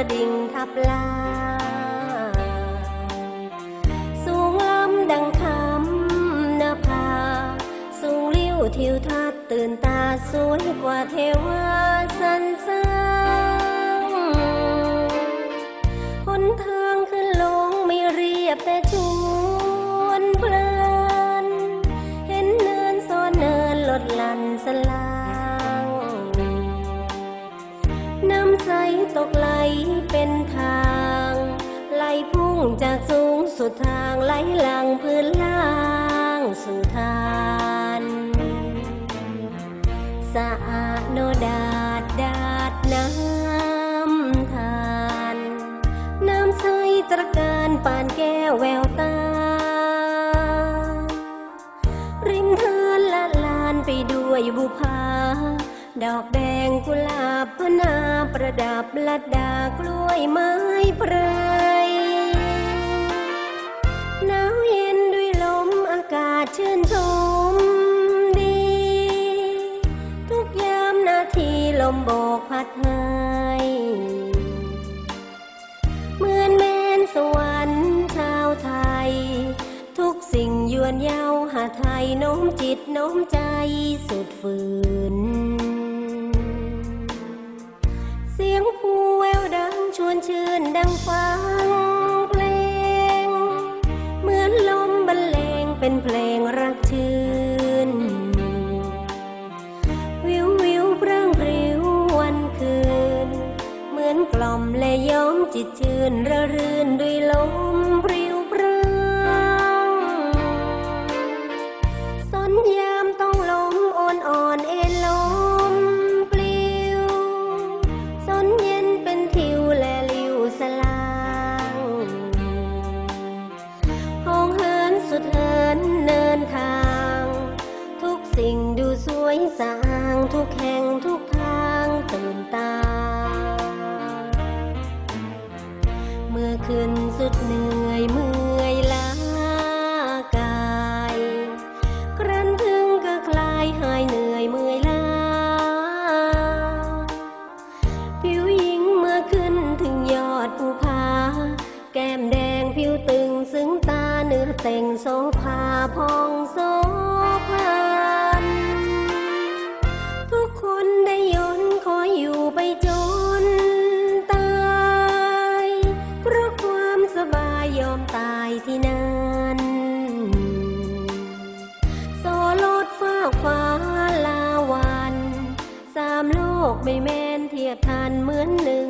ระดิ่งทับลา สูงล้ำดังคำนภา สูงลิ้วทิวทัศน์ตื่นตาสวยกว่าเทวาสันสร้างหนทางขึ้นลงไม่เรียบแต่ชวนเพลิน เห็นเนินซ้อนเนินลดหลันสลา ใสตกไหลเป็นทาง ไหลพุ่งจากสูงสุดทางไหลหลังพื้นล่างสู่ทานสะอาดโนดาดดาดน้ำทาน น้ำใสตระการปานแก้วแววตา ริมทานละลานไปด้วยบุพา ดอกแดงกุหลาบพนาประดับลัดดากล้วยไม้ไพรหนาวเย็นด้วยลมอากาศชื่นชมดี ทุกยามนาทีลมโบกพัดให้เหมือนแม่นสวรรค์ชาวไทย ทุกสิ่งยวนเยาหาไทยโน้มจิตโน้มใจสุดฝืน แววดังชวนชื่นดังฟังเพลง เหมือนลมบรรเลงเป็นเพลงรักชื่น วิววิวพร่งพริ้ววันคืน เหมือนกล่อมและย้อมจิตชื่นระรื่นด้วยลมพริ สางทุกแห่งทุกทางตื่นตา เมื่อขึ้นสุดเหนื่อยเมื่อยล้ากาย ครั้นถึงก็คลายหายเหนื่อยเมื่อยล้า ผิวหญิงเมื่อขึ้นถึงยอดภูผา แก้มแดงผิวตึงซึ้งตาเนื้อเต่งโซภาพองโซ ดฟ้าฟ้าลาวัน สามโลกไม่แม่นเทียบทันเหมือนหนึ่ง